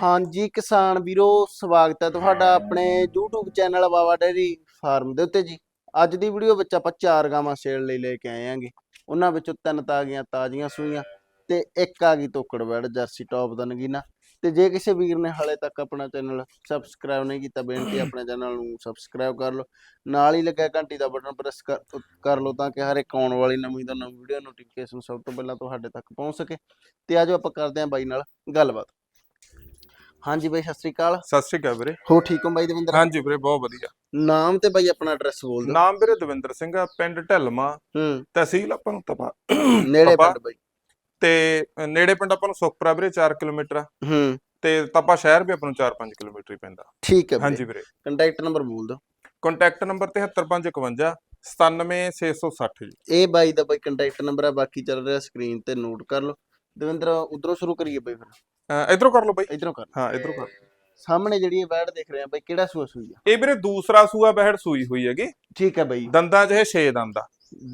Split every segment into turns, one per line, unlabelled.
ਹਾਂਜੀ ਕਿਸਾਨ ਵੀਰੋ, ਸਵਾਗਤ ਹੈ ਤੁਹਾਡਾ ਆਪਣੇ YouTube channel Baba dairy farm ਦੇ ਉੱਤੇ ਜੀ। ਅੱਜ ਦੀ ਵੀਡੀਓ ਵਿੱਚ ਆਪਾਂ ਚਾਰ ਗਾਵਾਂ ਸੇਲ ਲਈ ਲੈ ਕੇ ਆਏ ਆਂਗੇ ਉਹਨਾਂ ਵਿੱਚੋਂ ਤਿੰਨ ਤਾਂ ਆ ਗਈਆਂ ਤਾਜ਼ੀਆਂ ਸੂਈਆਂ ਤੇ ਇੱਕ ਆ ਗਈ ਤੋਕੜ ਵੈੜ ਜਰਸੀ ਟੌਪ ਦਾ ਨਗੀਨਾ। ਤੇ ਜੇ ਕਿਸੇ ਵੀਰ ਨੇ ਹਾਲੇ ਤੱਕ ਆਪਣਾ ਚੈਨਲ ਸਬਸਕ੍ਰਾਈਬ ਨਹੀਂ ਕੀਤਾ, ਬੇਨਤੀ ਆਪਣੇ ਚੈਨਲ ਨੂੰ ਸਬਸਕ੍ਰਾਈਬ ਕਰ ਲਓ। ਨਾਲ ਹੀ ਲੱਗਿਆ ਘੰਟੀ ਦਾ ਬਟਨ ਪ੍ਰੈਸ ਕਰ ਲਓ ਤਾਂ ਕਿ ਹਰ ਇੱਕ ਆਉਣ ਵਾਲੀ ਨਵੀਂ ਤੋਂ ਨਵੀਂ ਵੀਡੀਓ ਨੋਟੀਫਿਕੇਸ਼ਨ ਸਭ ਤੋਂ ਪਹਿਲਾਂ ਤੁਹਾਡੇ ਤੱਕ ਪਹੁੰਚ ਸਕੇ। ਤੇ ਆਜੋ ਆਪਾਂ ਕਰਦੇ ਹਾਂ ਬਾਈ ਨਾਲ ਗੱਲਬਾਤ। ਹਾਂਜੀ ਬਾਈ ਸਤਿ ਸ੍ਰੀ ਅਕਾਲ।
ਸਤਿ ਸ਼੍ਰੀ ਅਕਾਲ ਵੀਰੇ।
ਹੋ ਠੀਕ ਹੋ ਬਾਈ ਦਵਿੰਦਰ?
ਹਾਂਜੀ ਵੀਰੇ ਬਹੁਤ ਵਧੀਆ।
ਨਾਮ ਤੇ ਬਾਈ ਆਪਣਾ ਐਡਰੈਸ ਬੋਲ ਦਿਓ।
ਨਾਮ ਵੀਰੇ ਦਵਿੰਦਰ ਸਿੰਘ ਆ ਪਿੰਡ ਢਲਮਾ
ਹੂੰ।
ਤਹਿਸੀਲ ਆਪਾਂ ਨੂੰ ਤਪਾ
ਨੇੜੇ
ਤਪਾ।
ਪਿੰਡ ਬਾਈ।
ਤੇ ਨੇੜੇ ਪਿੰਡ ਆਪਾਂ ਨੂੰ ਸੁਖਪੁਰਾ ਵੀਰੇ 4 ਕਿਲੋਮੀਟਰ ਆ।
ਹੂੰ।
ਤੇ ਤਪਾ ਸ਼ਹਿਰ ਵੀ ਆਪਾਂ ਨੂੰ 4-5 ਕਿਲੋਮੀਟਰ ਹੀ ਪੈਂਦਾ।
ਠੀਕ ਹੈ
ਹਾਂਜੀ ਵੀਰੇ।
ਕੰਟੈਕਟ ਨੰਬਰ ਬੋਲ ਦਿਓ।
ਕੰਟੈਕਟ ਨੰਬਰ 7351 97660 ਜੀ।
ਇਹ ਬਾਈ ਦਾ ਬਾਈ ਕੰਟੈਕਟ ਨੰਬਰ ਆ ਬਾਕੀ ਚੱਲ ਰਿਹਾ ਸਕਰੀਨ ਤੇ ਨੋਟ ਕਰ ਲਓ। ਦਵਿੰਦਰ ਉਧਰੋਂ ਸ਼ੁਰੂ ਕਰੀਏ ਬਾਈ ਫਿਰ।
ਇਧਰੋਂ ਕਰ ਲਓ ਬਾਈ।
ਇਧਰੋਂ ਕਰ
ਹਾਂ ਇਧਰੋਂ ਕਰ
ਸਾਹਮਣੇ ਜਿਹੜੀ ਇਹ ਬੈਡ ਦੇਖ ਰਹੇ ਆ ਬਾਈ ਕਿਹੜਾ ਸੂਆ ਸੂਈ ਆ?
ਇਹ ਵੀਰੇ ਦੂਸਰਾ ਸੂਆ ਬਹਿੜ ਸੂਈ ਹੋਈ ਹੈਗੀ।
ਠੀਕ ਹੈ ਬਾਈ।
ਦੰਦਾਂ 'ਚ ਇਹ 6 ਦੰਦ ਆ।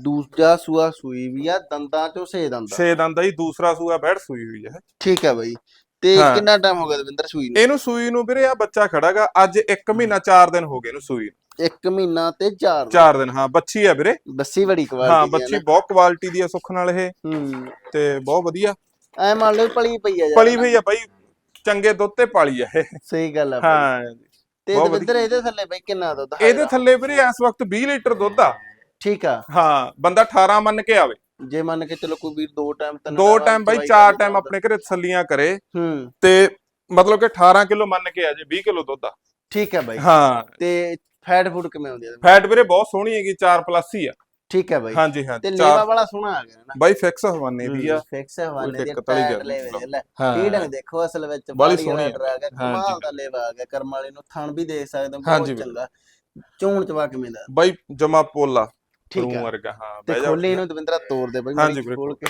ਦੂਜਾ ਸੂਆ ਸੂਈ ਵੀ ਆ ਦੰਦਾਂ ਚੋਂ ਸੇ ਦੰਦਾ
6 ਦੰਦ ਆ ਜੀ ਦੂਸਰਾ ਸੂਆ ਬਹਿੜ ਸੂਈ ਹੋਈ ਹੈ
ਠੀਕ ਹੈ ਬਾਈ। ਤੇ
ਹਾਂ।
ਕਿੰਨਾ ਟਾਈਮ ਹੋ ਗਿਆ ਦਵਿੰਦਰ ਸੂਈ ਨੂੰ?
ਇਹਨੂੰ ਸੂਈ ਨੂੰ ਵੀਰੇ ਆ ਬੱਚਾ ਖੜਾਗਾ ਅੱਜ 1 ਮਹੀਨਾ 4 ਦਿਨ ਹੋ ਗਏ ਇਹਨੂੰ ਸੂਈ ਨੂੰ।
ਮਹੀਨਾ ਤੇ ਚਾਰ
4 ਦਿਨ ਹਾਂ ਬੱਚੀ ਆ ਵੀਰੇ।
ਬੱਸੀ ਬੜੀ
ਹਾਂ
ਕੁਆਲਿਟੀ
ਬੱਚੀ ਬਹੁਤ ਕੁਆਲਿਟੀ ਦੀ ਆ ਸੁੱਖ ਨਾਲ ਇਹ।
ਹੂੰ।
ਤੇ ਬਹੁਤ ਵਧੀਆ।
ਐ ਮੰਨ ਲਓ ਪਲੀ ਪਈ ਆ ਯਾਰ
ਪਲੀ ਵੀ ਆ ਬਾਈ ਚੰਗੇ ਦੁੱਧ ਤੇ ਪਾਲੀ ਆ ਇਹ।
ਸਹੀ ਗੱਲ ਆ ਬਾਈ।
ਹਾਂ।
ਤੇ
ਬਹੁਤ
ਦਵਿੰਦਰ ਇਹਦੇ ਥੱਲੇ ਬਈ ਕਿੰਨਾ ਦੁੱਧ
ਇਹਦੇ
ਹੈਗਾ?
ਥੱਲੇ ਵੀਰੇ ਇਸ ਵਕਤ 20 ਲੀਟਰ ਦੁੱਧ ਆ।
ਠੀਕ ਆ।
ਹਾਂ ਬੰਦਾ 18 ਮੰਨ ਕੇ ਆਵੇ।
ਜੇ ਮੰਨ ਕੇ ਚਲੋ ਕੋਈ ਵੀਰ ਦੋ ਟਾਈਮ ਤਿੰਨ
ਦੋ
time
ਟਾਈਮ ਬਾਈ
ਦਵਾਈ
ਚਾਰ ਟਾਈਮ। ਆਪਣੇ ਘਰੇ ਤਸੱਲੀਆਂ ਕਰੇ।
ਹੂੰ।
ਤੇ ਮਤਲਬ ਕਿ 18 ਕਿਲੋ ਮੰਨ ਕੇ ਆ ਜੇ 20 ਕਿਲੋ ਦੁੱਧ ਆ।
ਠੀਕ ਹੈ ਬਾਈ।
ਹਾਂ।
ਤੇ ਫੈਟ ਫੂਡ ਕਿਵੇਂ ਹੁੰਦੀ ਆ?
ਫੈਟ ਵੀਰੇ ਬਹੁਤ ਸੋਹਣੀ ਹੈਗੀ 4 ਪਲੱਸ ਹੀ ਆ।
ਠੀਕ ਹੈ ਬਾਈ।
ਹਾਂਜੀ
ਤੇ
ਹਾਂਜੀ
ਲੇਵਾ ਵਾਲਾ ਸੋਹਣਾ ਆ ਗਿਆ ਨਾ।
ਬਾਈ ਫਿਕਸ ਹਵਾਨੇ ਦੀ ਆ।
ਫਿਕਸ ਹੈ ਹਵਾਨੇ ਦੀ ਟਾਇਰ। ਲੈ।
ਹਾਂ।
ਫੀਡਿੰਗ ਦੇਖੋ ਅਸਲ ਵਿੱਚ
ਬਾਹਲੀ ਸੋਹਣੀ
ਆ। ਗਿਆ। ਕਮਾਲ ਦਾ ਲੇਵਾ ਆ ਗਿਆ। ਕਰਮ ਵਾਲੇ ਨੂੰ ਥਣ ਵੀ ਦੇਖ ਸਕਦੇ ਹੋ ਬਹੁਤ। ਚੰਗਾ। ਚੋਣ ਚਵਾ ਕਿਵੇਂ ਦਾ
ਬਾਈ ਜਮਾ ਪੋਲਾ।
ਠੀਕ
ਵਰਗਾ ਹਾਂ
ਤੇ ਖੋਲੇ ਇਹਨੂੰ ਦਵਿੰਦਰਾ ਤੋੜ ਦੇ ਬਾਈ ਮੇਰੀ ਕੇ।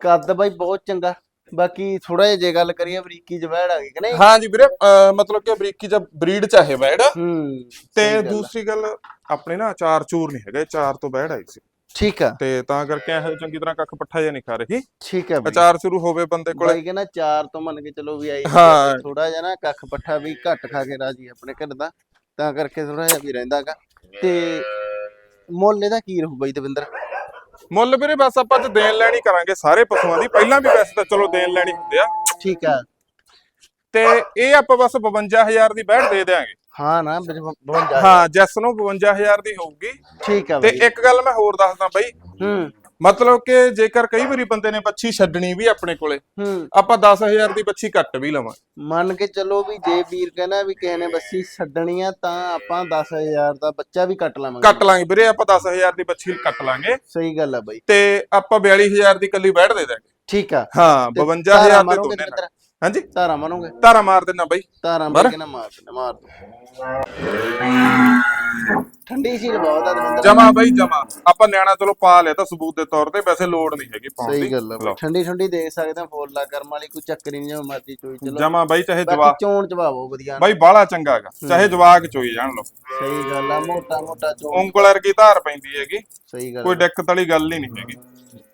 ਕੱਦ ਬਾਈ ਬਹੁਤ ਚੰਗਾ। ਬਾਕੀ ਥੋੜਾ ਜਿਹਾ ਜੇ ਗੱਲ ਕਰੀਏ ਬਰੀਕੀ ਜਵੈੜ ਆ ਗਈ ਕਿ ਨਹੀਂ?
ਹਾਂਜੀ ਵੀਰੇ ਅਹ ਮਤਲਬ ਕਿ ਬਰੀਕੀ ਜਾਂ ਬਰੀਡ ਚਾਹੇ ਬੈੜ
ਹੂੰ
ਤੇ
ਆ।
ਦੂਸਰੀ ਗੱਲ ਆਪਣੇ ਨਾ ਚਾਰ ਚੂਰ ਨਹੀਂ ਹੈਗੇ ਚਾਰ ਤੋਂ ਬੈੜ ਆਈ ਸੀ।
ਠੀਕ ਆ।
ਤੇ ਤਾਂ ਕਰਕੇ ਇਹ ਚੰਗੀ ਤਰ੍ਹਾਂ ਕੱਖ ਪੱਠਾ ਜਿਹਾ ਨਹੀਂ ਖਾ ਰਹੀ।
ਠੀਕ ਹੈ ਬਾਈ।
ਅਚਾਰ ਸ਼ੁਰੂ ਹੋਵੇ ਬੰਦੇ ਕੋਲੇ।
ਬਾਈ ਕਹਿੰਦਾ ਚਾਰ ਤੋਂ ਮੰਨ ਕੇ ਚਲੋ ਵੀ ਆਈ
ਹਾਂ।
ਥੋੜਾ ਜਿਹਾ ਨਾ ਕੱਖ ਪੱਠਾ ਵੀ ਘੱਟ ਖਾ ਕੇ ਰਾਜੀ ਆਪਣੇ ਘਰ ਦਾ। ਤਾਂ ਕਰਕੇ ਥੋੜਾ ਜਿਹਾ ਵੀ ਰਹਿੰਦਾਗਾ ਤੇ ਮੁੱਲ ਇਹਦਾ ਕੀ ਰਹੂ ਬਾਈ ਦਵਿੰਦਰ?
ਮੁੱਲ ਵੀਰੇ ਬਸ ਆਪਾਂ ਤੇ ਦੇਣ ਲੈਣੀ ਕਰਾਂਗੇ ਸਾਰੇ ਪਸ਼ੂਆਂ ਦੀ। ਪਹਿਲਾਂ ਵੀ ਵੈਸੇ ਤਾਂ ਚਲੋ ਦੇਣ ਲੈਣੀ ਹੁੰਦੇ ਆ।
ਠੀਕ ਆ।
ਤੇ ਇਹ ਆਪਾਂ ਬਸ 52000 ਦੀ ਬੈੜ ਦੇ ਦੇਾਂਗੇ
ਹਾਂ ਨਾ 52
ਹਾਂ ਜੈਸ ਨੂੰ 52000 ਦੀ ਹੋਊਗੀ।
ਠੀਕ ਆ
ਤੇ ਇੱਕ ਗੱਲ ਮੈਂ ਹੋਰ ਦੱਸਦਾ ਬਾਈ।
ਹੂੰ।
ਮਤਲਬ ਕਿ ਜੇਕਰ ਕਈ ਵਾਰੀ ਬੰਦੇ ਨੇ ਬੱਚੀ ਛੱਡਣੀ ਵੀ ਆਪਣੇ ਕੋਲੇ
ਹੂੰ।
ਆਪਾਂ 10000 ਦੀ ਬੱਚੀ ਕੱਟ ਵੀ ਲਵਾਂ
ਮੰਨ ਕੇ ਚੱਲੋ ਵੀ ਜੇ ਵੀਰ ਕਹਿੰਦਾ ਵੀ ਕਿਸੇ ਨੇ ਬੱਸੀ ਛੱਡਣੀ ਆ ਤਾਂ ਆਪਾਂ 10000 ਦਾ ਬੱਚਾ ਵੀ ਕੱਟ ਲਾਵਾਂਗੇ।
ਕੱਟ ਲਾਂਗੇ ਵੀਰੇ ਆਪਾਂ 10000 ਦੀ ਬੱਚੀ ਕੱਟ ਲਾਂਗੇ।
ਸਹੀ ਗੱਲ ਆ ਬਾਈ।
ਤੇ ਆਪਾਂ 42000 ਦੀ ਕੱਲੀ ਬੈਠ ਦੇ ਦਾਂਗੇ।
ਠੀਕ ਆ।
ਹਾਂ
ਤੇ
52000
ਧਾਰਾਂ
ਦੇ ਦੋਨੇ ਨਾਲ। ਹਾਂਜੀ?
ਧਾਰਾਂ ਮਾਰੋਗੇ
ਧਾਰਾ ਮਾਰ ਦੇਣਾ ਬਾਈ।
ਧਾਰਾਂ
ਮਾਰ?
ਬਾਈ ਕਹਿੰਦਾ ਮਾਰ ਦੇਣਾ ਮਾਰ ਦੋ ਠੰਡੀ ਸੀ ਬਹੁਤ ਆ ਦਵਿੰਦਰ।
ਜਮਾ ਬਾਈ ਜਮਾ। ਆਪਾਂ ਨਿਆਣਾ ਚਲੋ ਪਾ ਲਿਆ ਤਾਂ ਸਬੂਤ ਦੇ ਤੌਰ ਤੇ ਵੈਸੇ ਲੋੜ ਨਹੀਂ ਹੈਗੀ ਪਾਉਣ ਦੀ।
ਸਹੀ ਗੱਲ ਆ ਬਾਈ। ਠੰਡੀ ਠੰਡੀ ਦੇਖ ਸਕਦੇ ਆ ਫੋਲਾ ਕਰਮ ਵਾਲੀ ਕੋਈ ਚੱਕਰ ਨਹੀਂ ਜਿਵੇਂ ਮਰਜ਼ੀ ਚੋਈ ਚਲੋ।
ਜਮਾ ਬਾਈ ਚਾਹੇ
ਬਾਕੀ
ਜਵਾਕ
ਚੋਣ ਚਵਾਵੋ ਵਧੀਆ
ਬਾਈ ਬਾਹਲਾ ਚੰਗਾ ਹੈਗਾ। ਚਾਹੇ ਜਵਾਕ ਚੋਈ ਜਾਣ ਲੋ
ਸਹੀ ਗੱਲ ਆ ਮੋਟਾ ਮੋਟਾ ਚੋਣ।
ਉਂਗਲ ਵਰਗੀ ਧਾਰ ਪੈਂਦੀ ਹੈਗੀ।
ਸਹੀ ਗੱਲ
ਕੋਈ
ਆ।
ਦਿੱਕਤ ਵਾਲੀ ਗੱਲ ਹੀ ਨਹੀਂ ਹੈਗੀ।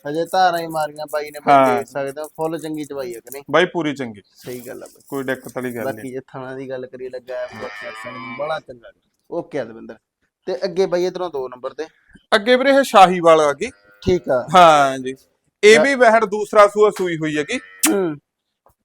ਹਜੇ ਧਾਰਾਂ ਹੀ ਮਾਰੀਆਂ ਬਾਈ ਨੇ
ਹਾਂ।
ਦੇਖ ਸਕਦੇ ਹੋ ਫੁੱਲ ਚੰਗੀ ਚਵਾਈ ਹੈ ਕਿ ਨਹੀਂ?
ਬਾਈ ਪੂਰੀ ਚੰਗੀ।
ਸਹੀ ਗੱਲ ਆ ਬਾਈ।
ਕੋਈ ਦਿੱਕਤ ਵਾਲੀ ਗੱਲ ਨਹੀਂ।
ਬਾਕੀ ਜੇ ਥਾਣਾ ਦੀ ਗੱਲ ਕਰੀਏ ਲੱਗਾ ਬੜਾ ਚੰਗਾ ਓਕੇ ਆ ਦਵਿੰਦਰ। ਤੇ ਅੱਗੇ ਬਾਈ ਇਧਰੋਂ ਦੋ ਨੰਬਰ ਤੇ।
ਅੱਗੇ ਵੀਰੇ ਇਹ ਸ਼ਾਹੀ ਵਾਲਾ ਹੈਗੀ
ਠੀਕ ਆ।
ਹਾਂ ਜੀ। ਇਹ ਵੀ ਬਹਿੜ ਦੂਸਰਾ ਸੂਆ ਸੂਈ ਹੋਈ ਹੈਗੀ।
ਹੂੰ।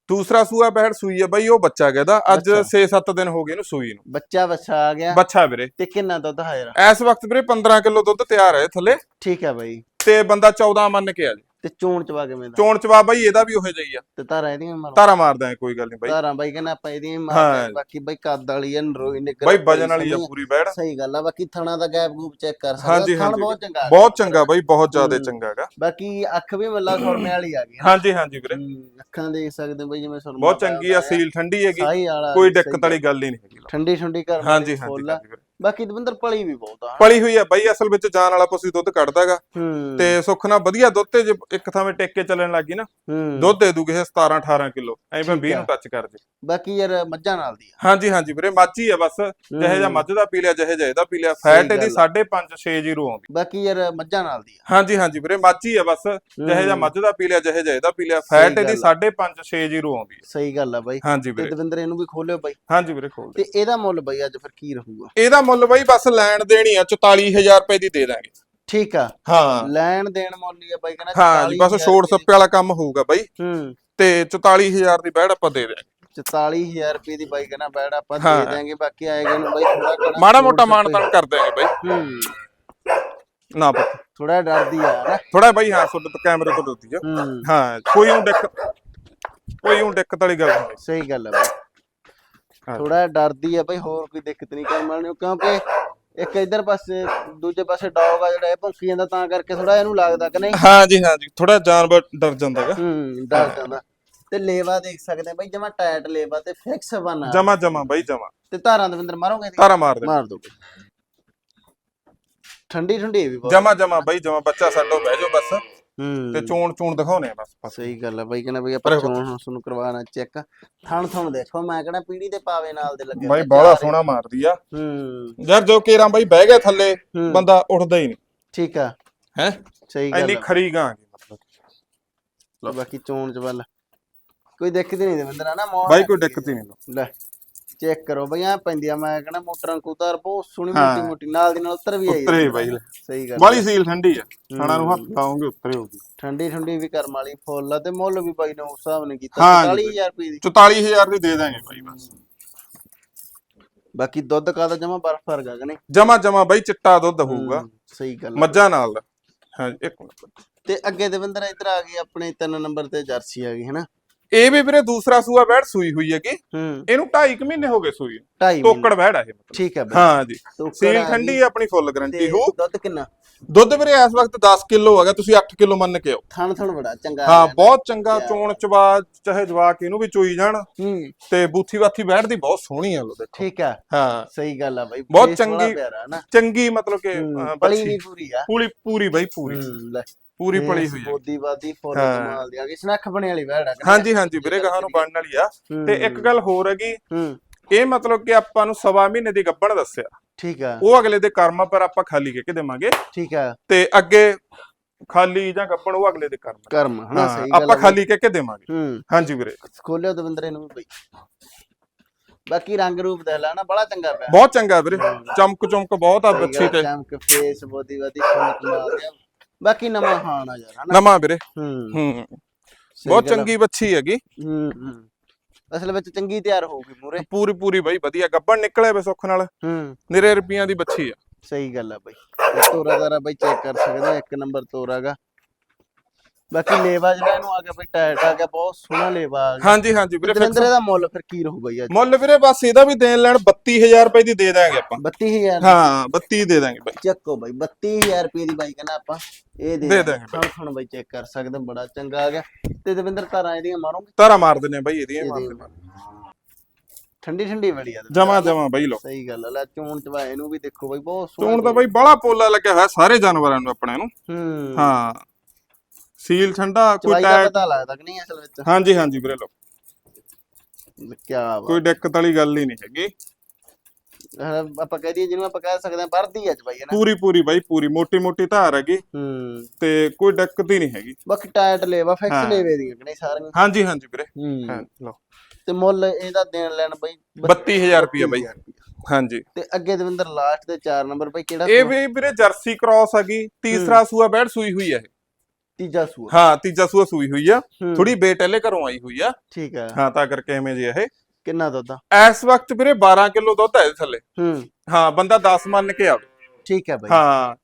ਦੂਸਰਾ ਸੂਆ ਬਹਿੜ ਸੂਈ ਹੈ ਬਾਈ ਉਹ ਬੱਚਾ ਕਹਿੰਦਾ ਅੱਜ
ਬੱਚਾ।
6-7 ਦਿਨ ਹੋ ਗਏ ਇਹਨੂੰ ਸੂਈ ਨੂੰ।
ਬੱਚਾ ਬੱਚਾ ਆ ਗਿਆ।
ਬੱਚਾ ਵੀਰੇ।
ਤੇ ਕਿੰਨਾ ਦੁੱਧ ਹਾਜ਼ਰ
ਇਸ ਵਕਤ ਵੀਰੇ 15 ਕਿਲੋ ਦੁੱਧ ਤਿਆਰ ਹੈ ਥੱਲੇ।
ਠੀਕ ਆ ਬਾਈ।
ਤੇ ਬੰਦਾ 14 ਮੰਨ ਕੇ ਆ ਜੀ।
ਤੇ ਚੋਣ ਚਵਾ ਕਿਵੇਂ ਦਾ?
ਚੋਣ ਚਵਾ ਬਾਈ ਇਹਦਾ ਵੀ ਉਹੇ ਜਿਹੀ ਆ।
ਤੇ ਧਾਰਾਂ ਇਹਦੀਆਂ ਮਾਰੋ।
ਧਾਰਾ ਮਾਰਦਾ ਹੈ ਕੋਈ ਗੱਲ ਨਹੀਂ ਬਾਈ।
ਧਾਰਾਂ ਬਾਈ ਕਹਿੰਦਾ ਆਪਾਂ ਇਹਦੀਆਂ ਹੀ
ਹਾਂ।
ਮਾਰਦੇ ਬਾਕੀ ਬਾਈ ਕੱਦ ਵਾਲੀ ਆ ਨਰੋਈ ਨਿਕਲ
ਬਾਈ ਵਜਨ ਵਾਲੀ ਆ ਪੂਰੀ ਬਹਿੜ
ਸਹੀ ਗੱਲ ਆ ਬਾਕੀ ਥਣਾ ਦਾ ਗੈਪ ਗੂਪ ਚੈੱਕ ਕਰ
ਹਾਂਜੀ
ਸਕਦੇ ਥਣ
ਹਾਂਜੀ।
ਬਹੁਤ ਚੰਗਾ ਆ
ਬਹੁਤ ਚੰਗਾ ਬਾਈ ਬਹੁਤ ਜ਼ਿਆਦਾ
ਹੂੰ।
ਚੰਗਾ ਹੈਗਾ।
ਬਾਕੀ ਅੱਖ ਵੀ ਮੱਲਾ ਸੁਰਮੇ ਵਾਲੀ ਆ ਗਈ।
ਹਾਂਜੀ ਹਾਂਜੀ ਵੀਰੇ।
ਅੱਖਾਂ ਦੇਖ ਸਕਦੇ ਹੋ ਬਾਈ ਜਿਵੇਂ ਸੁਰਮਾ
ਬਹੁਤ ਚੰਗੀ ਆ ਸੀਲ ਠੰਡੀ ਹੈਗੀ।
ਸਾਈ ਵਾਲਾ
ਕੋਈ ਦਿੱਕਤ ਵਾਲੀ ਗੱਲ ਹੀ ਨਹੀਂ ਹੈਗੀ।
ਠੰਡੀ ਠੰਡੀ ਕਰ
ਹਾਂਜੀ ਹਾਂਜੀ ਹਾਂਜੀ ਵੀਰੇ।
ਬਾਕੀ ਦਵਿੰਦਰ ਪਲੀ ਵੀ ਬਹੁਤ ਆ।
ਪਲੀ ਹੋਈ ਆ ਬਾਈ ਅਸਲ ਵਿੱਚ ਜਾਨ ਵਾਲਾ ਪਸ਼ੂ ਦੁੱਧ ਕੱਢਦਾਗਾ
ਹੂੰ।
ਤੇ ਸੁੱਖ ਨਾਲ ਵਧੀਆ ਦੁੱਧ ਤੇ ਜੇ ਇੱਕ ਥਾਵੇਂ ਟਿਕ ਕੇ ਚੱਲਣ ਲੱਗੀ ਨਾ
ਹੂੰ।
ਦੁੱਧ ਦੇ ਦੂਗੇ 17 18 ਕਿਲੋ। ਐਵੇਂ
ਠੀਕ
20
ਆ।
ਨੂੰ ਟੱਚ ਕਰ ਜੇ।
ਬਾਕੀ ਯਾਰ ਮੱਝਾਂ ਨਾਲ ਦੀ
ਹਾਂਜੀ ਹਾਂਜੀ ਵੀਰੇ ਮਾਝੀ ਆ ਬਸ। ਜਿਹੇ
ਹੂੰ।
ਮੱਝ ਦਾ ਪੀ ਲਿਆ ਜਿਹੇ ਜਿਹਾ ਇਹਦਾ ਪੀ ਲਿਆ। ਫੈਟ ਇਹਦੀ
ਗੱਲ
5.50 ਆਉਂਦੀ।
ਬਾਕੀ ਯਾਰ ਮੱਝਾਂ ਨਾਲ ਦੀ
ਹਾਂਜੀ ਹਾਂਜੀ ਵੀਰੇ ਮਾਝੀ ਆ ਬਸ। ਜਿਹੇ
ਹੂੰ।
ਮੱਝ ਦਾ ਪੀ ਲਿਆ ਜਿਹੇ ਜਿਹਾ ਇਹਦਾ ਪੀ ਲਿਆ। ਫੈਟ ਇਹਦੀ
ਗੱਲ
5.50 ਆਉਂਦੀ ਹੈ
ਸਹੀ ਗੱਲ ਆ ਬਾਈ।
ਹਾਂਜੀ
ਤੇ
ਵੀਰੇ।
ਦਵਿੰਦਰ ਇਹਨੂੰ ਵੀ ਖੋਲਿਓ ਬਾਈ।
ਹਾਂਜੀ ਵੀਰੇ ਖੋਲ ਦੇ।
ਤੇ ਇਹਦਾ ਮੁੱਲ ਬਾਈ ਅੱਜ ਫਿਰ ਕੀ ਰਹੂਗਾ?
ਇਹਦਾ ਮੁੱਲ ਬਾਈ ਬਸ ਲੈਣ ਦੇਣੀ ਆ 44000 ਰੁਪਏ ਦੀ ਦੇ ਦਾਂਗੇ।
ਠੀਕ ਆ।
ਹਾਂ।
ਲੈਣ ਦੇਣ ਮੁੱਲ ਹੀ ਆ ਬਾਈ ਕਹਿੰਦਾ
ਹਾਂ ਜੀ ਬਸ
44,000
ਛੋੜ ਸੱਪੇ ਵਾਲਾ ਕੰਮ ਹੋਊਗਾ ਬਾਈ।
ਹੂੰ।
ਤੇ 44000 ਦੀ ਬੈੜ ਆਪਾਂ ਦੇ ਦਿਆਂਗੇ।
44000 ਰੁਪਏ ਦੀ ਬਾਈ ਕਹਿੰਦਾ ਬੈੜ ਆਪਾਂ। ਦੇ ਦਿਆਂਗੇ ਬਾਕੀ ਆਏਗਾ ਨੂੰ ਬਾਈ ਥੋੜਾ
ਮਾੜਾ ਮੋਟਾ ਮਾਨਤਾਨ ਕਰ ਦਿਆਂਗੇ ਬਾਈ।
ਹੂੰ।
ਨਾ ਪੁੱਤ।
ਥੋੜਾ ਡਰਦੀ ਆ ਨਾ
ਥੋੜਾ ਬਾਈ ਹਾਂ ਤੋਂ ਕੈਮਰੇ ਤੋਂ ਦਿੱਤੀ ਆ।
ਹੂੰ।
ਕੋਈ ਉਹ ਦਿੱਕਤ ਕੋਈ ਉਹ ਦਿੱਕਤ ਵਾਲੀ ਗੱਲ ਨਹੀਂ।
ਸਹੀ ਗੱਲ ਆ ਬਾਈ। ਥੋੜਾ ਡਰਦੀ ਆ ਬਾਈ ਹੋਰ ਕੋਈ ਦਿੱਕਤ ਨਹੀਂ ਕੰਮ ਵਾਲੀ। ਕਿਉਂਕਿ ਇੱਕ ਇਧਰ ਪਾਸੇ ਦੂਜੇ ਪਾਸੇ ਡੌਗ ਆ ਜਿਹੜਾ ਇਹ ਭੌਂਕੀ ਜਾਂਦਾ ਤਾਂ ਕਰਕੇ ਥੋੜਾ ਇਹਨੂੰ ਲੱਗਦਾ ਕਿ ਨਹੀਂ।
ਹਾਂ ਜੀ ਹਾਂ ਜੀ ਥੋੜਾ ਜਾਨਵਰ ਡਰ ਜਾਂਦਾ ਹੈਗਾ।
ਹੂੰ ਡਰ ਜਾਂਦਾ। ਤੇ ਲੇਵਾ ਦੇਖ ਸਕਦੇ ਬਾਈ ਜਮਾ ਟਾਇਟ ਲੇਵਾ ਤੇ ਫਿਕਸ ਬਣਾ।
ਜਮਾ ਜਮਾ ਬਾਈ ਜਮਾ।
ਤੇ ਧਾਰਾਂ ਦਵਿੰਦਰ ਮਾਰੋਗੇ?
ਤਾਰਾ ਮਾਰ ਦੇ।
ਮਾਰ ਦੋ। ਠੰਡੀ ਠੰਡੀ ਵੀ ਬਹੁਤ।
ਜਮਾ ਜਮਾ ਬਾਈ ਜਮਾ। ਬੱਚਾ ਸਾਡੋ ਬਹਿ ਜਾਓ ਬਸ।
ਹੂੰ।
ਤੇ ਚੋਣ ਚੋਣ ਦਿਖਾਉਣੇ ਆ ਬਸ ਬਸ।
ਸਹੀ ਗੱਲ ਆ ਬਾਈ ਕਹਿੰਦਾ ਬਈ ਆਪਾਂ ਚੋਣ ਹੁਣ ਤੁਹਾਨੂੰ ਕਰਵਾਣਾ ਚੈੱਕ ਥਣ ਥਣ ਦੇਖੋ ਮੈਂ ਕਹਿੰਦਾ ਪੀੜੀ ਦੇ ਪਾਵੇ ਨਾਲ ਦੇ ਲੱਗੇ
ਬਾਈ ਬਾਹਲਾ। ਸੋਹਣਾ ਮਾਰਦੀ ਆ।
ਹੂੰ।
ਯਾਰ ਜੋ ਕੇਰਾਂ ਬਾਈ ਬਹਿ ਗਿਆ ਥੱਲੇ। ਬੰਦਾ ਉੱਠਦਾ ਹੀ ਨਹੀਂ।
ਠੀਕ ਆ।
ਹੈ?
ਸਹੀ ਗੱਲ ਆ।
ਖਰੀ ਗਾਂ ਮਤਲਬ।
ਬਾਕੀ ਚੋਣ ਚ ਵੱਲ। ਕੋਈ ਦਿੱਕਤ ਨਹੀਂ ਦਵਿੰਦਰ ਨਾ ਮੋੜ
ਬਾਈ ਕੋਈ ਦਿੱਕਤ ਨਹੀਂ।
ਲੈ। ਚੈੱਕ ਕਰੋ ਬਈ ਆ ਪੈਂਦੀ ਆ ਮੈਂ ਕਹਿੰਦਾ ਮੋਟਰਾਂ ਕੁਤਾਰ ਬਹੁਤ ਸੋਹਣੀ। ਮੋਟੀ ਮੋਟੀ ਨਾਲ ਦੀ ਨਾਲ ਉੱਤਰ ਵੀ ਆਈ
ਉੱਤਰੇ ਬਾਈ।
ਸਹੀ ਗੱਲ
ਬਾਲੀ ਸੀਲ ਠੰਡੀ ਆ। ਖਾਣਾ ਨੂੰ ਹੱਥ ਲਾਉਂਗੇ ਉੱਤਰੇ ਹੋਊਗੀ।
ਠੰਡੀ ਠੰਡੀ ਵੀ ਕਰਮ ਵਾਲੀ ਫੁੱਲ ਆ ਤੇ ਮੁੱਲ ਵੀ ਬਾਈ ਨੇ ਉਸ ਹਿਸਾਬ ਨੇ ਕੀਤਾ
ਹਾਂ ਜੀ
40000 ਰੁਪਏ ਦੀ।
44000 ਦੀ ਦੇ ਦਾਂਗੇ ਬਾਈ ਬਸ।
ਬਾਕੀ ਦੁੱਧ ਕਾਦਾ ਜਮਾ ਬਰਫ ਵਰਗਾ ਕਿ ਨਹੀਂ?
ਜਮਾ ਜਮਾ ਬਾਈ ਚਿੱਟਾ ਦੁੱਧ ਹੋਊਗਾ।
ਸਹੀ ਗੱਲ।
ਮੱਝਾਂ ਨਾਲ। ਹਾਂ ਇੱਕ ਮਿੰਟ।
ਤੇ ਅੱਗੇ ਦਵਿੰਦਰ ਇੱਧਰ ਆ ਗਈ ਆਪਣੇ ਤਿੰਨ ਨੰਬਰ ਤੇ ਜਰਸੀ ਆ ਗਈ ਹੈਨਾ?
ਇਹ ਵੀ ਵੀਰੇ ਦੂਸਰਾ ਸੂਆ ਬੈੜ ਸੂਈ ਹੋਈ ਹੈਗੀ।
ਹੂੰ।
ਇਹਨੂੰ 2.5 ਮਹੀਨੇ ਹੋ ਗਏ ਸੂਈ ਨੂੰ।
2.5
ਤੋਕੜ ਬੈੜ ਆ ਇਹ ਮਤਲਬ।
ਠੀਕ ਹੈ ਬਈ।
ਹਾਂ ਜੀ। ਸੀਲ
ਆ
ਠੰਡੀ
ਗਈ
ਆਪਣੀ ਫੁੱਲ ਗਰੰਟੀ
ਤੇ
ਹੋ
ਦੁੱਧ ਕਿੰਨਾ?
ਦੁੱਧ ਵੀਰੇ ਇਸ ਵਕਤ 10 ਕਿਲੋ ਹੈਗਾ ਤੁਸੀਂ 8 ਕਿਲੋ ਮੰਨ ਕੇ ਆਓ।
ਥਣ ਥਣ ਬੜਾ ਚੰਗਾ
ਹਾਂ
ਆ
ਬਹੁਤ ਚੰਗਾ ਚੋਣ ਚਵਾ ਚਾਹੇ ਜਵਾਕ ਇਹਨੂੰ ਵੀ ਚੋਈ ਜਾਣ।
ਹੂੰ।
ਤੇ ਬੂਥੀ ਬਾਥੀ ਬੈਠਦੀ ਬਹੁਤ ਸੋਹਣੀ ਆ ਲੋ ਦੇਖੋ।
ਠੀਕ ਆ
ਹਾਂ।
ਸਹੀ ਗੱਲ ਆ ਬਾਈ।
ਬਹੁਤ ਚੰਗੀ-
ਪਿਆਰਾ ਨਾ।
ਚੰਗੀ ਮਤਲਬ ਕਿ
ਹੂੰ,
ਅਹ,
ਪਲੀ
ਬੱਚੀ।
ਵੀ ਪੂਰੀ ਆ।
ਪੂਰੀ ਪੂਰੀ ਬਾਈ ਪੂਰੀ।
ਹੂੰ ਲੈ।
ਪੂਰੀ ਪਲੀ ਹੋਈ ਹੈ।
ਬੋਦੀ ਬਾਦੀ ਫੁੱਲ
ਹਾਂ।
ਕਮਾਲ ਦੀ ਆ ਗਈ ਸਨੱਖ ਬਣੇ ਵਾਲੀ ਵੈੜ ਆ ਕਿ
ਹਾਂਜੀ ਹਾਂਜੀ ਵੀਰੇ ਗਾਹਾਂ ਨੂੰ ਬਣਨ ਵਾਲੀ ਆ। ਤੇ ਇੱਕ ਗੱਲ ਹੋਰ ਹੈਗੀ
ਹੂੰ।
ਇਹ ਮਤਲਬ ਕਿ ਆਪਾਂ ਨੂੰ ਸਵਾ ਮਹੀਨੇ ਦੀ ਗੱਭਣ ਦੱਸਿਆ।
ਠੀਕ ਆ।
ਉਹ ਅਗਲੇ ਦੇ ਕਰਮਾਂ ਪਰ ਆਪਾਂ ਖਾਲੀ ਕੇ ਦੇਵਾਂਗੇ।
ਠੀਕ ਆ।
ਤੇ ਅੱਗੇ ਖਾਲੀ ਜਾਂ ਗੱਭਣ ਉਹ ਅਗਲੇ ਦੇ ਕਰਮ
ਕਰਮ ਹਨਾ
ਹਾਂ,
ਸਹੀ ਗੱਲ
ਆਪਾਂ
ਆ।
ਖਾਲੀ ਕੇ ਕੇ ਦੇਵਾਂਗੇ।
ਹੂੰ।
ਹਾਂਜੀ ਵੀਰੇ।
ਖੋਲਿਓ ਦਵਿੰਦਰ ਵੀ ਬਈ। ਬਾਕੀ ਰੰਗ ਰੂਪ ਦੇ ਲਾ ਨਾ ਬੜਾ ਚੰਗਾ ਪਿਆ।
ਬਹੁਤ ਚੰਗਾ ਵੀਰੇ। ਚਮਕ ਚਮਕ ਬਹੁਤ ਆ ਬੱਚੀ ਤੇ।
ਚਮਕ ਫੇਸ ਬੋਦੀ ਬਾਦੀ ਫੁੱਲ ਕਮਾਲ ਦੀ ਆ। ਬਾਕੀ ਨਵਾਂ ਹਾਣ ਆ ਯਾਰ ਹਨਾ?
ਨਵਾਂ ਵੀਰੇ।
ਹੂੰ।
ਹੂੰ।
ਸਹੀ
ਬਹੁਤ
ਗੱਲ ਆ।
ਚੰਗੀ ਬੱਚੀ ਹੈਗੀ।
ਹੂੰ ਹੂੰ। ਅਸਲ ਵਿੱਚ ਚੰਗੀ ਤਿਆਰ ਹੋਊਗੀ ਮੂਰੇ
ਪੂਰੀ ਪੂਰੀ ਬਾਈ ਵਧੀਆ। ਗੱਭਣ ਨਿਕਲੇ ਵੇ ਸੁੱਖ ਨਾਲ।
ਹੂੰ।
ਨਿਰੇ ਰੁਪਈਆਂ ਦੀ ਬੱਚੀ ਆ।
ਸਹੀ ਗੱਲ ਆ ਬਾਈ। ਤੋਰਾ ਦਾਰਾ ਬਾਈ ਚੈੱਕ ਕਰ ਸਕਦੇ ਇੱਕ ਨੰਬਰ ਤੋਰਾਗਾ। ਬਾਕੀ ਲੇਵਾ ਜਿਹੜਾ ਇਹਨੂੰ ਆ ਗਿਆ ਬਈ ਟਾਇਟ ਆ ਗਿਆ ਬਹੁਤ ਸੋਹਣਾ ਲੇਵਾ ਆ ਗਿਆ।
ਹਾਂਜੀ ਹਾਂਜੀ ਵੀਰੇ
ਦਵਿੰਦਰ ਇਹਦਾ ਮੁੱਲ ਫਿਰ ਕੀ ਰਹੂ ਬਈ ਅੱਜ?
ਮੁੱਲ ਵੀਰੇ ਬਸ ਇਹਦਾ ਵੀ ਦੇਣ ਲੈਣ 32000 ਰੁਪਏ ਦੀ ਦੇ ਦਾਂਗੇ ਆਪਾਂ।
32000
ਹਾਂ 32 ਦੇ ਦਾਂਗੇ ਬਾਈ।
ਚੱਕੋ ਬਾਈ 32000 ਰੁਪਏ ਦੀ ਬਾਈ ਕਹਿੰਦਾ ਆਪਾਂ ਇਹ ਦੇ
ਦੇ ਦਾਂਗੇ
ਹਾਂ ਹੁਣ ਬਾਈ ਚੈੱਕ ਕਰ ਸਕਦੇ ਬੜਾ ਚੰਗਾ ਆ ਗਿਆ। ਤੇ ਦਵਿੰਦਰ ਤਾਰਾਂ ਇਹਦੀਆਂ ਮਾਰੋਗੇ?
ਤਾਰਾ ਮਾਰ ਦਿੰਨੇ ਬਾਈ ਇਹਦੀਆਂ ਮਾਰ
ਠੰਡੀ ਠੰਡੀ ਬੜੀ ਆ।
ਜਮਾ ਜਮਾ ਬਾਈ ਲੋ
ਸਹੀ ਗੱਲ ਆ ਲੈ ਚੋਣ ਚਵਾ ਇਹਨੂੰ ਵੀ ਦੇਖੋ ਬਾਈ ਬਹੁਤ ਸੋਹਣਾ
ਚੋਣ ਤਾਂ ਬਾਈ ਬੜਾ ਪੋਲਾ ਲੱਗਿਆ ਹੋਇਆ ਸਾਰੇ ਜਾਨਵਰਾਂ ਨੂੰ ਆਪਣੇ ਨੂੰ।
ਹਾਂ।
ਸੀਲ ਠੰਡਾ ਕੋਈ
ਚਵਾਈ ਦਾ
ਟੈਗ
ਪਤਾ ਲੱਗਦਾ ਕਿ ਨਹੀਂ ਅਸਲ ਵਿੱਚ?
ਹਾਂਜੀ ਹਾਂਜੀ ਵੀਰੇ ਲੋ
ਕੀ ਬਾਤ।
ਕੋਈ ਦਿੱਕਤ ਵਾਲੀ ਗੱਲ ਹੀ ਨਹੀਂ ਹੈਗੀ।
ਆਪਾਂ ਕਹਿ ਦਈਏ ਜਿਹਨੂੰ ਆਪਾਂ ਕਹਿ ਸਕਦੇ ਹਾਂ ਵਰਦੀ ਆ ਚਵਾਈ ਹੈ ਨਾ?
ਪੂਰੀ ਪੂਰੀ ਬਾਈ ਪੂਰੀ। ਮੋਟੀ ਮੋਟੀ ਧਾਰ ਹੈਗੀ।
ਹੂੰ।
ਤੇ ਕੋਈ ਦਿੱਕਤ ਹੀ ਨਹੀਂ ਹੈਗੀ।
ਬਾਕੀ ਟਾਇਟ ਲੇਵਾ ਫਿਕਸ
ਹਾਂ।
ਲੇਵੇ ਦੀਆਂ ਕਿ ਨਹੀਂ ਸਾਰੀਆਂ?
ਹਾਂਜੀ ਹਾਂਜੀ ਵੀਰੇ।
ਹੂੰ।
ਹਾਂ ਲੋ
ਤੇ ਮੁੱਲ ਇਹਦਾ ਦੇਣ ਲੈਣ ਬਈ
32000 ਰੁਪਏ ਬਾਈ। ਹਾਂਜੀ।
ਤੇ ਅੱਗੇ ਦਵਿੰਦਰ ਲਾਸਟ ਦੇ 4 ਨੰਬਰ ਬਈ ਕਿਹੜਾ
ਇਹ? ਵੀ ਵੀਰੇ ਜਰਸੀ ਕ੍ਰਾਸ ਹੈਗੀ। ਤੀਸਰਾ ਸੂਆ ਬੈੜ ਸੂਈ ਹੋਈ ਹੈ ਇਹ।
ਤੀਜਾ ਸੂਆ।
ਹਾਂ ਤੀਜਾ ਸੂਆ ਸੂਈ ਹੋਈ ਆ।
ਹੂੰ,
ਥੋੜੀ ਬੇਟਲੇ ਘਰੋਂ ਆਈ ਹੋਈ ਆ।
ਠੀਕ ਆ।
ਹਾਂ ਤਾਂ ਕਰਕੇ ਐਵੇਂ ਜੇ ਇਹ।
ਕਿੰਨਾ ਦੁੱਧ ਆ?
ਇਸ ਵਕਤ ਵੀਰੇ 12 ਕਿਲੋ ਦੁੱਧ ਹੈ ਥੱਲੇ।
ਹੂੰ।
ਹਾਂ ਬੰਦਾ 10 ਮੰਨ ਕੇ ਆਵੇ।
ਠੀਕ ਹੈ ਬਈ।
ਹਾਂ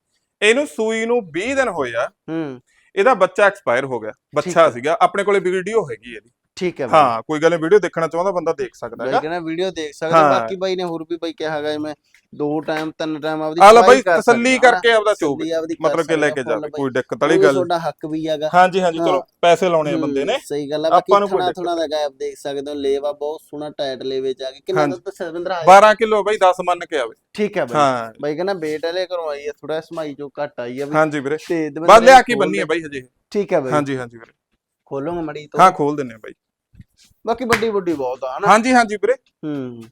ਇਹਨੂੰ ਸੂਈ ਨੂੰ 20 ਦਿਨ ਹੋਏ ਆ।
ਹੂੰ।
ਇਹਦਾ ਬੱਚਾ ਐਕਸਪਾਇਰ ਹੋ ਗਿਆ। ਬੱਚਾ
ਹੈ।
ਸੀਗਾ। ਆਪਣੇ ਕੋਲੇ ਵੀਡੀਓ ਹੈਗੀ ਇਹਦੀ।
ਠੀਕ ਹੈ
ਹਾਂ ਕੋਈ ਗੱਲ ਨਹੀਂ ਵੀਡੀਓ ਦੇਖਣਾ ਚਾਹੁੰਦਾ ਬੰਦਾ ਦੇਖ ਸਕਦਾ ਹੈਗਾ।
ਕਹਿੰਦਾ ਵੀਡੀਓ ਦੇਖ ਸਕਦੇ। ਬਾਕੀ ਬਾਈ ਨੇ ਹੋਰ ਵੀ ਬਾਈ ਕਿਹਾ ਹੈਗਾ ਮੈਂ ਦੋ ਟਾਈਮ ਤਿੰਨ ਟਾਈਮ ਆਪਦੀ
ਆ ਲੈ
ਚਵਾਈ
ਬਾਈ ਤਸੱਲੀ ਕਰਕੇ ਆਪਦਾ ਚੋ
ਤਸੱਲੀ ਆਪਦੀ ਕਰ
ਮਤਲਬ ਕਿ ਲੈ ਕੇ ਜਾਵੇ ਕੋਈ ਦਿੱਕਤ ਵਾਲੀ ਗੱਲ
ਤੁਹਾਡਾ ਹੱਕ ਵੀ ਹੈਗਾ।
ਹਾਂਜੀ ਹਾਂਜੀ ਚਲੋ। ਪੈਸੇ ਲਾਉਣੇ ਆ ਬੰਦੇ ਨੇ।
ਸਹੀ ਗੱਲ ਹੈ ਬਾਕੀ
ਦਿੱਕਤ
ਥੁਣਾ ਦਾ ਗੈਪ ਦੇਖ ਸਕਦੇ ਹੋ। ਲੇਵਾ ਬਹੁਤ ਸੋਹਣਾ ਟਾਈਟ ਲੇਵੇ ਚ ਆ ਕੇ। ਕਿੰਨਾ ਸਰਵਿੰਦਰ
12 ਕਿਲੋ ਬਾਈ 10 ਮੰਨ ਕੇ ਆਵੇ।
ਠੀਕ ਹੈ ਬਾਈ। ਬਾਈ ਕਹਿੰਦਾ ਬੇਟ ਵਾਲੇ ਆਈ ਹੈ ਥੋੜਾ ਸਮਾਈ ਚੋਂ ਘੱਟ ਆਈ ਹੈ ਵੀ।
ਹਾਂਜੀ ਵੀਰੇ।
ਤੇ
ਬਸ ਲਿਆ ਕੀ ਬੰਨੀ ਹੈ
ਦੇ-
ਬਾਈ ਹਜੇ।
ਠੀਕ ਹੈ ਬਾਈ।
ਹਾਂਜੀ ਹਾਂਜੀ ਵੀਰੇ।
ਖੋਲੋਗੇ ਮੜੀ ਤੋਂ।
ਹਾਂ ਖੋਲ ਦਿੰਨੇ ਆ ਬਾਈ।
ਬਾਕੀ ਵੱਡੀ ਵੱਡੀ ਬਹੁਤ ਆ ਹਨਾ?
ਹਾਂਜੀ ਹਾਂਜੀ ਵੀਰੇ।
ਹੂੰ।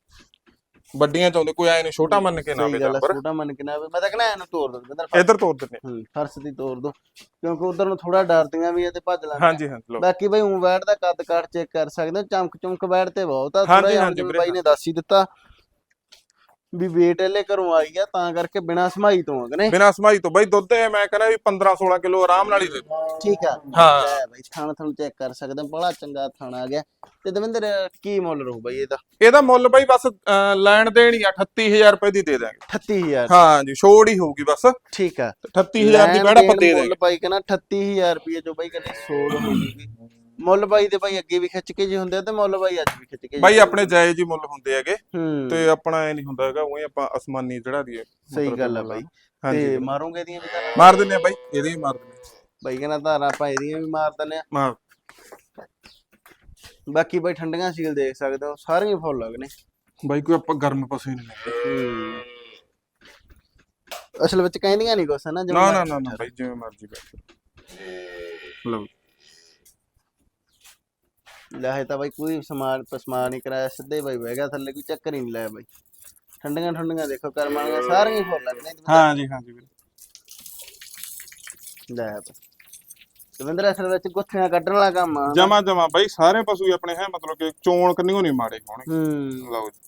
ਵੱਡੀਆਂ ਚਾਹੁੰਦੇ ਕੋਈ ਐ ਨਹੀਂ ਛੋਟਾ ਮੰਨ ਕੇ ਨਾ
ਸਹੀ ਗੱਲ
ਜਾਨਵਰ
ਛੋਟਾ ਮੰਨ ਕੇ ਨਾ ਆਵੇ। ਮੈਂ ਤਾਂ ਕਹਿੰਦਾ ਇਹਨੂੰ ਤੋੜ ਦੋ ਦਵਿੰਦਰ
ਇੱਧਰ ਤੋੜ ਦਿੰਨੇ ਆ।
ਹੂੰ ਫਰਸ਼ ਦੀ ਤੋੜ ਦੋ ਕਿਉਂਕਿ ਉਧਰ ਨੂੰ ਥੋੜਾ ਡਰਦੀਆਂ ਵੀ ਆ ਤੇ ਭੱਜ ਲੈਂਦੀਆਂ
ਹਾਂਜੀ ਹਾਂਜੀ ਲਓ।
ਬਾਕੀ ਬਈ ਉਂ ਬੈਠ ਦਾ ਕੱਦ ਕਾਠ ਚੈੱਕ ਕਰ ਸਕਦੇ ਹੋ ਚਮਕ ਚਮਕ ਬੈਠ ਤੇ ਬਹੁਤ ਆ
ਹਾਂਜੀ,
ਥੋੜਾ ਜਿਹਾ
ਹਾਂਜੀ ਵੀਰੇ,
ਬਾਈ ਨੇ ਦੱਸ ਹੀ ਦਿੱਤਾ। ਵੀ ਵੇਟ ਇਹਲੇ ਘਰੋਂ ਆਈ ਆ ਤਾਂ ਕਰਕੇ ਬਿਨਾ ਸਮਾਈ ਤੋਂ ਅਗਨੇ
ਬਿਨਾ ਸਮਾਈ ਤੋਂ। ਬਾਈ ਦੁੱਧ ਇਹ ਮੈਂ ਕਹਿੰਦਾ ਵੀ 15 16 ਕਿਲੋ ਆਰਾਮ ਨਾਲ ਹੀ ਦੇ ਦੂੰ।
ਠੀਕ ਆ।
ਹਾਂ।
ਲੈ ਬਾਈ ਥਾਣਾ ਤੁਹਾਨੂੰ ਚੈੱਕ ਕਰ ਸਕਦੇ ਬੜਾ ਚੰਗਾ ਥਾਣਾ ਆ ਗਿਆ। ਤੇ ਦਵਿੰਦਰ ਕੀ ਮੁੱਲ ਰਹੂ ਬਾਈ ਇਹਦਾ?
ਇਹਦਾ ਮੁੱਲ ਬਾਈ ਬਸ ਅਹ, ਲੈਣ ਦੇਣ ਹੀ ਆ 38000 ਰੁਪਏ ਦੀ ਦੇ ਦਾਂਗੇ
38000
ਹਾਂ ਜੀ ਛੋੜ ਹੀ ਹੋਊਗੀ ਬਸ।
ਠੀਕ ਆ।
38000 ਦੀ
ਲੈਣ
ਬੈੜ ਆਪਾਂ
ਦੇਣ
ਦੇ
ਮੁੱਲ ਬਾਈ ਕਹਿੰਦਾ 38000 ਰੁਪਏ ਜੋ ਬਾਈ ਕਹਿੰਦੇ ਸੋੜ ਹੋ ਜੂਗੀ ਮੁੱਲ ਬਾਈ ਦੇ ਬਾਈ ਅੱਗੇ ਵੀ ਖਿੱਚ ਕੇ ਜੇ ਹੁੰਦੇ ਆ ਤੇ ਮੁੱਲ ਬਾਈ ਅੱਜ ਵੀ ਖਿੱਚ ਕੇ
ਬਾਈ ਆਪਣੇ ਜਾਇਜ਼ ਹੀ ਮੁੱਲ ਹੁੰਦੇ ਹੈਗੇ
ਹੂੰ।
ਤੇ ਆਪਣਾ ਇਹ ਨਹੀਂ ਹੁੰਦਾ ਹੈਗਾ ਉਹੀ ਆਪਾਂ ਅਸਮਾਨੀ ਚੜਾ ਦਈਏ।
ਸਹੀ ਗੱਲ ਆ। ਬਾਈ। ਤੇ। ਮਾਰੋਗੇ ਦੀਆਂ ਵੀ ਤਾਂ?
ਮਾਰ ਦਿੰਨੇ ਆ ਬਾਈ ਇਹਦੇ ਹੀ ਮਾਰ ਦਿੰਨੇ।
ਬਾਈ ਕਹਿੰਦਾ ਧਾਰਾਂ ਆਪਾਂ ਇਹਦੀਆਂ ਵੀ ਮਾਰ ਦਿੰਦੇ ਆ।
ਮਾਰ।
ਬਾਕੀ ਬਾਈ ਠੰਡੀਆਂ ਸੀਲ ਦੇਖ ਸਕਦੇ ਹੋ ਸਾਰੀਆਂ ਫੁੱਲ ਲੱਗਨੇ
ਬਾਈ ਕੋਈ ਆਪਾਂ ਗਰਮ ਪਸ਼ੂ ਨਹੀਂ ਲੈਂਦੇ।
ਅਸਲ ਵਿੱਚ ਕਹਿੰਦੀਆਂ ਨਹੀਂ ਕੁਛ ਨਾ ਜਿਵੇਂ
ਨਾ ਨਾ ਨਾ ਨਾ ਬਾਈ ਜਿਵੇਂ ਮਰਜ਼ੀ ਕਰ ਲਓ।
ਲੈ ਹੈ ਤਾਂ ਬਾਈ ਕੋਈ ਸਮਾਨ ਪਸਮਾਨ ਨਹੀਂ ਕਰਾਇਆ ਸਿੱਧੇ ਬਾਈ ਬਹਿ ਗਿਆ ਥੱਲੇ ਕੋਈ ਚੱਕਰ ਹੀ ਨਹੀਂ ਲਾਇਆ ਬਾਈ। ਠੰਡੀਆਂ ਠੰਡੀਆਂ ਦੇਖੋ ਕਰਮਾਂ ਵਾਲੀਆਂ ਸਾਰੀਆਂ ਹੀ ਫੁੱਲ ਲੱਗਨੇ
ਹਾਂ ਜੀ ਹਾਂ ਜੀ
ਲੈ ਬਾਈ। ਦਵਿੰਦਰ ਅਸਲ ਵਿੱਚ ਗੁੱਥੀਆਂ ਕੱਢਣ ਵਾਲਾ ਕੰਮ ਆ।
ਜਮਾ ਜਮਾ ਬਾਈ ਸਾਰੇ ਪਸ਼ੂ ਹੀ ਆਪਣੇ ਹੈ ਮਤਲਬ ਕਿ ਚੋਣ ਕੰਨੀਓ ਨਹੀਂ ਮਾੜੇ ਹੋਣਗੇ।
ਹੂੰ।
ਲਓ ਜੀ।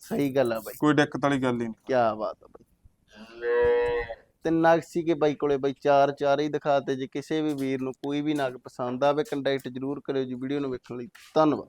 ਸਹੀ ਗੱਲ ਆ ਬਾਈ।
ਕੋਈ ਦਿੱਕਤ ਵਾਲੀ ਗੱਲ ਹੀ ਨਹੀਂ।
ਕੀ ਬਾਤ ਆ ਬਾਈ। ਤੇ ਨਗ ਸੀਗੇ ਬਾਈ ਕੋਲੇ, ਬਾਈ ਚਾਰ ਚਾਰ ਹੀ ਦਿਖਾਤੇ ਜੇ ਕਿਸੇ ਵੀ ਵੀਰ ਨੂੰ ਕੋਈ ਵੀ ਨਗ ਪਸੰਦ ਆਵੇ, ਕੰਟੈਕਟ ਜਰੂਰ ਕਰਿਓ ਜੀ, ਵੀਡੀਓ ਨੂੰ ਵੇਖਣ ਲਈ ਧੰਨਵਾਦ।